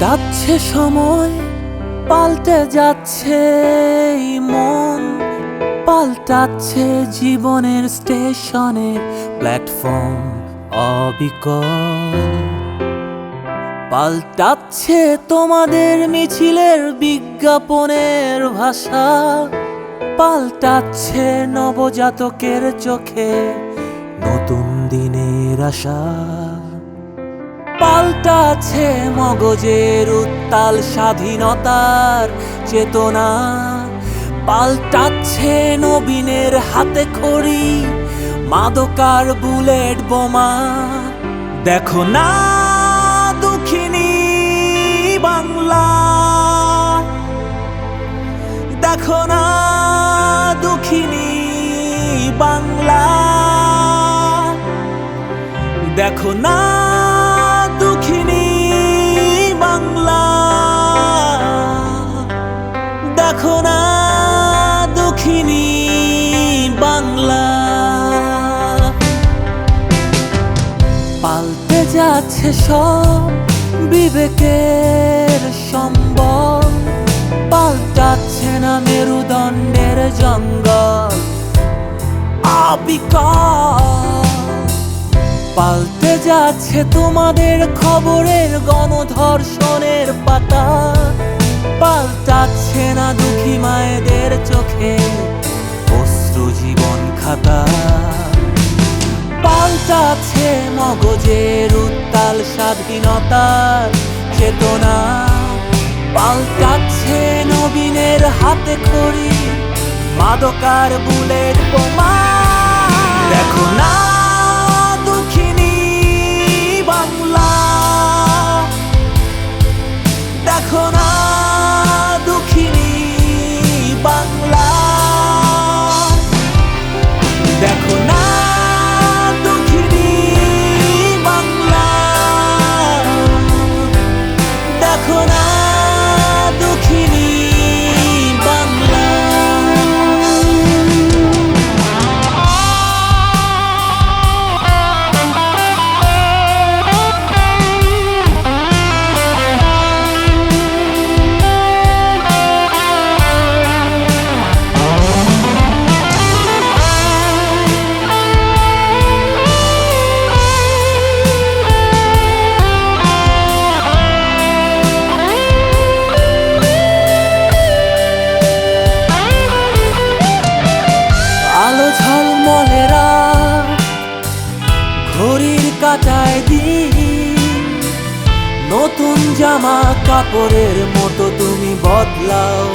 যাচ্ছে সময়, পাল্টে যাচ্ছে মন, পাল্টাচ্ছে জীবনের স্টেশনের প্ল্যাটফর্ম অবিকল। পাল্টাচ্ছে তোমাদের মিছিলের বিজ্ঞাপনের ভাষা, পাল্টাচ্ছে নবজাতকের চোখে নতুন দিনের আশা। পাল্টাচ্ছে মগজের উত্তাল স্বাধীনতার চেতনা। পাল্টাচ্ছে নবীনের হাতে খড়ি, মাদকার বুলেট বোমা। দেখো না দুঃখিনী বাংলা। দেখো না দুঃখিনী বাংলা। দেখো না যাচ্ছে সব বিবেকের সম্বল। পাল্টাচ্ছে না মেরুদণ্ডের জঙ্গল। পাল্টে যাচ্ছে তোমাদের খবরের গণধর্ষণের পাতা। পাল্টাচ্ছে না দুঃখী মায়েদের চোখে। মগজের উত্তাল স্বাধীনতার চেতনা। পাল্টাচ্ছে নবীনের হাতে খড়ি, মাদকার বুলেট বোমা। দেখো না দুঃখিনী বাংলা। দেখো না জামা কাপড়ের মতো তুমি বদলাও।